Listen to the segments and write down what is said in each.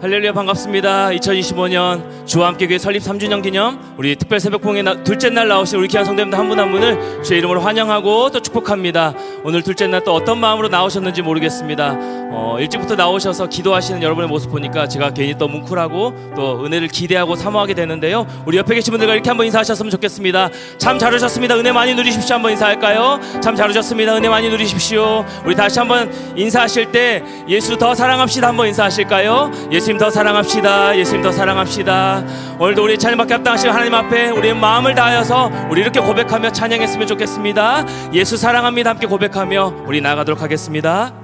할렐루야 반갑습니다. 2025년 주와 함께 교회 설립 3주년 기념 우리 특별 새벽 봉에 나- 둘째 날 나오신 우리 귀한 성도님들 한 분 한 분을 주의 이름으로 환영하고 또 축복합니다. 오늘 둘째 날 또 어떤 마음으로 나오셨는지 모르겠습니다. 어, 일찍부터 나오셔서 기도하시는 여러분의 모습 보니까 제가 괜히 또 뭉클하고 또 은혜를 기대하고 사모하게 되는데요. 우리 옆에 계신 분들과 이렇게 한번 인사하셨으면 좋겠습니다. 참 잘 오셨습니다. 은혜 많이 누리십시오. 한번 인사할까요? 참 잘 오셨습니다. 은혜 많이 누리십시오. 우리 다시 한번 인사하실 때 예수 더 사랑합시다. 한번 인사하실까요? 예수 님 더 사랑합시다. 예수님 더 사랑합시다. 오늘도 우리 찬양받게 합당하신 하나님 앞에 우리의 마음을 다하여서 우리 이렇게 고백하며 찬양했으면 좋겠습니다. 예수 사랑합니다. 함께 고백하며 우리 나가도록 하겠습니다.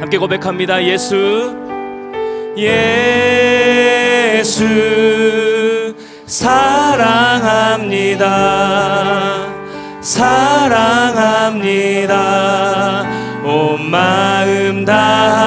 함께 고백합니다. 예수 예수 사랑합니다. 사랑합니다. 온 마음 다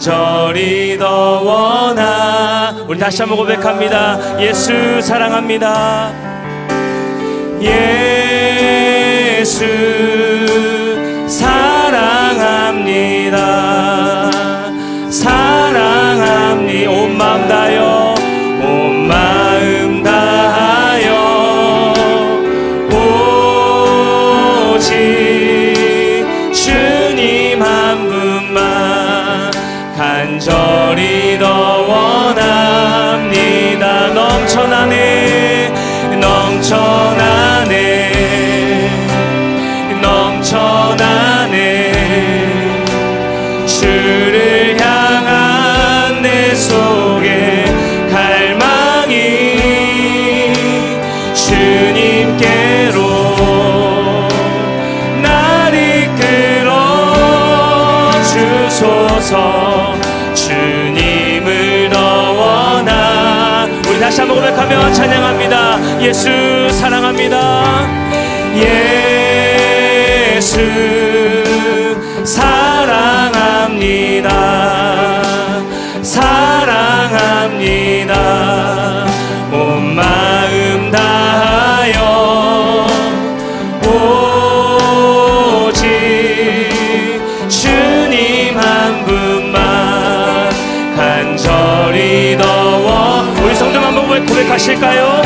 간절히 더 원하 우리 다시 한번 고백합니다. 예수 사랑합니다. 예수 주소서. 주님을 더 원하. 우리 다시 한번 고백하며 찬양합니다. 예수 사랑합니다. 예수 고백하실까요?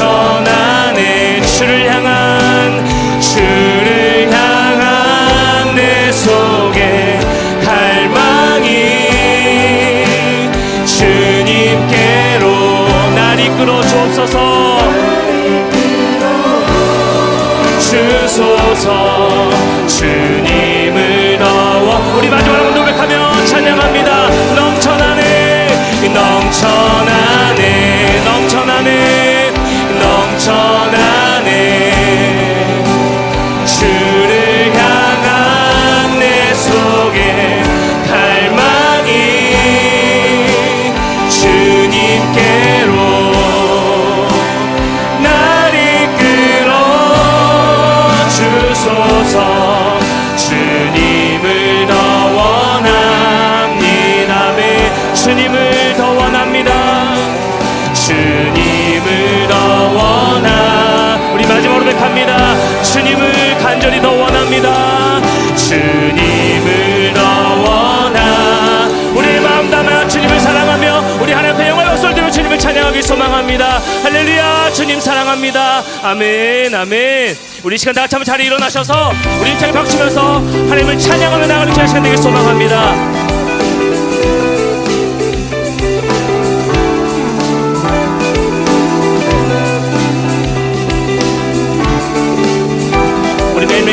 넘쳐나네. 주를 향한 주를 향한 내 속에 갈망이 주님께로 날 이끌어 주옵소서. 주소서 주님을 할렐루야. 주님 사랑합니다. 아멘 아멘. 우리 시간 다 같이 한번 자리 일어나셔서 우리 입장에 박치면서 하나님을 찬양하며 나가는 시간 되길 소망합니다.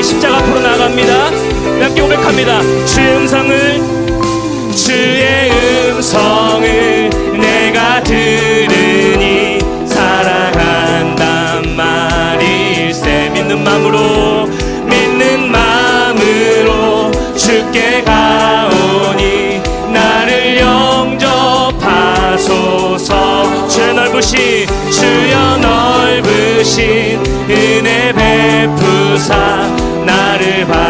십자가 앞으로 나아갑니다. 함께 고백합니다. 주의 음성을 주의 음성을 내가 들으니 사랑한단 말일세 믿는 마음으로 믿는 마음으로 주께 가오니 나를 영접하소서 주의 넓으신 주여 넓으신 은혜 베푸사 나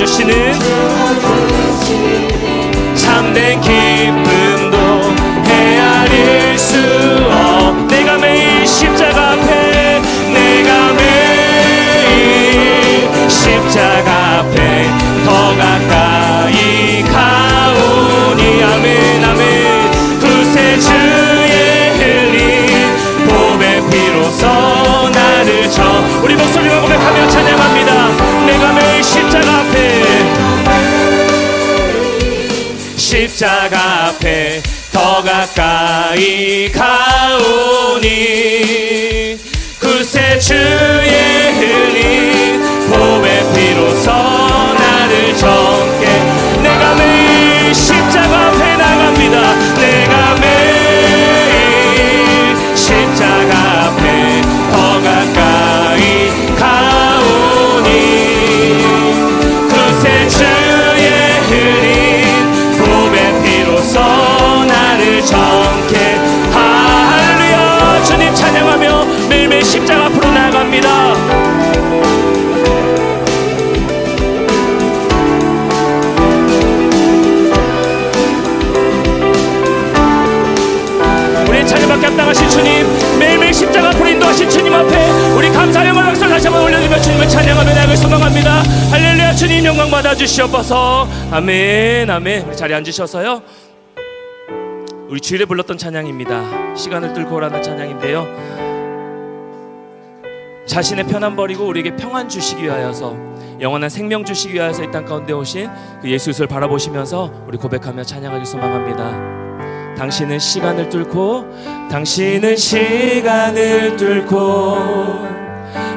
아멘 주가 주시는 참된 기쁨 십자가 앞에 더 가까이 가오니. 그새 주 나를 소망합니다. 할렐루야 주님 영광 받아주시옵소서. 아멘 아멘. 우리 자리에 앉으셔서요. 우리 주일에 불렀던 찬양입니다. 시간을 뚫고 오라는 찬양인데요. 자신의 편안 버리고 우리에게 평안 주시기 위하여서 영원한 생명 주시기 위하여서 이 땅 가운데 오신 그 예수를 바라보시면서 우리 고백하며 찬양하기 소망합니다. 당신은 시간을 뚫고 당신은 시간을 뚫고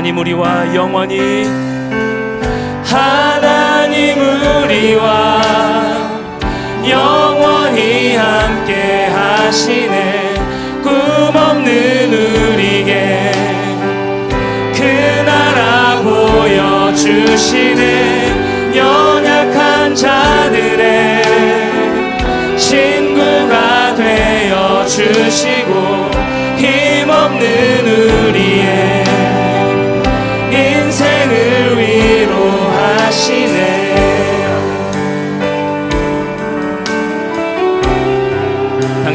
하나님 우리와 영원히. 하나님 우리와 영원히 함께 하시네. 꿈없는 우리에게 그 나라 보여주시네. 연약한 자들의 친구가 되어 주시고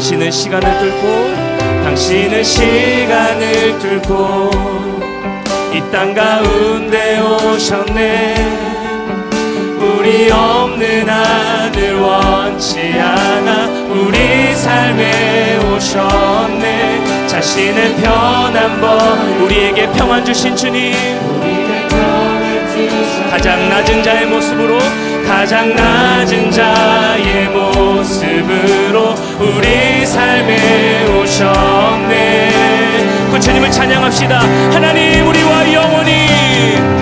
당신은 시간을 뚫고 당신은 시간을 뚫고 이 땅 가운데 오셨네. 우리 없는 아들 원치 않아. 우리 삶에 오셨네. 자신의 편한 법 우리에게 평안 주신 주님 가장 낮은 자의 모습으로 가장 낮은 자의 모습으로 우리 삶에 오셨네. 그 주님을 찬양합시다. 하나님 우리와 영원히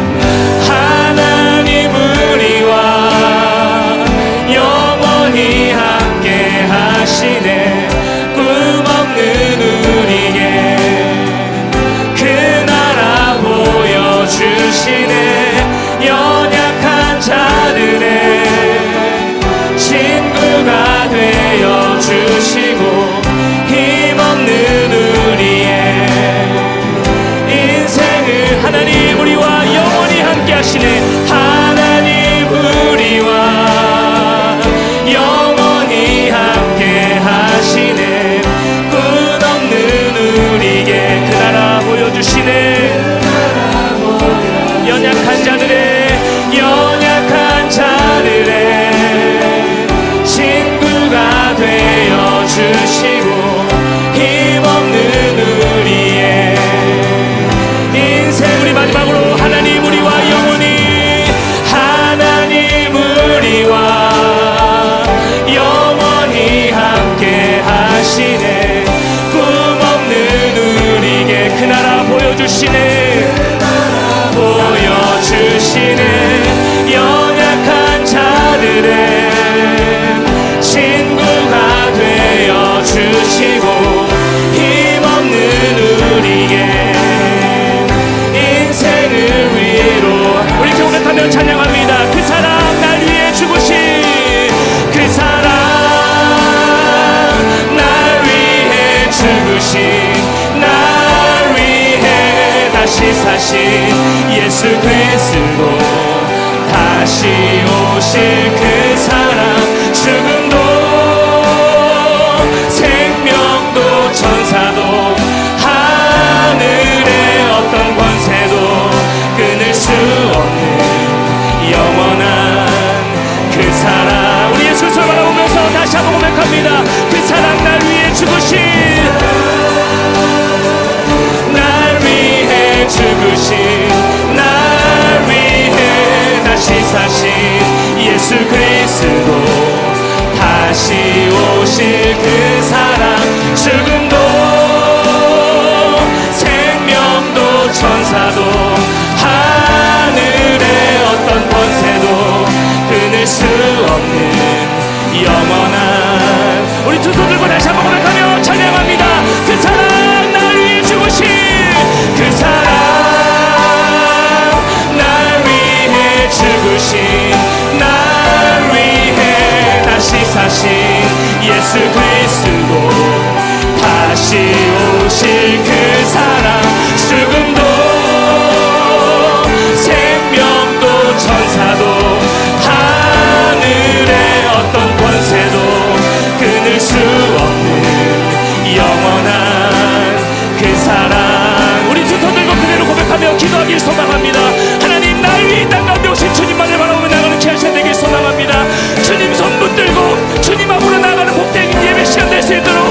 오실 그 사랑 오실 그 사랑 죽음도 생명도 천사도 하늘의 어떤 권세도 끊을 수 없는 영원한 우리 두 손 들고 다시 한번 고백하며 찬양합니다. 그 사랑 날 위해 죽으신 그 사랑 날 위해 죽으신 날 위해 다시 사신 예수 그리스도 다시 오실 그 título.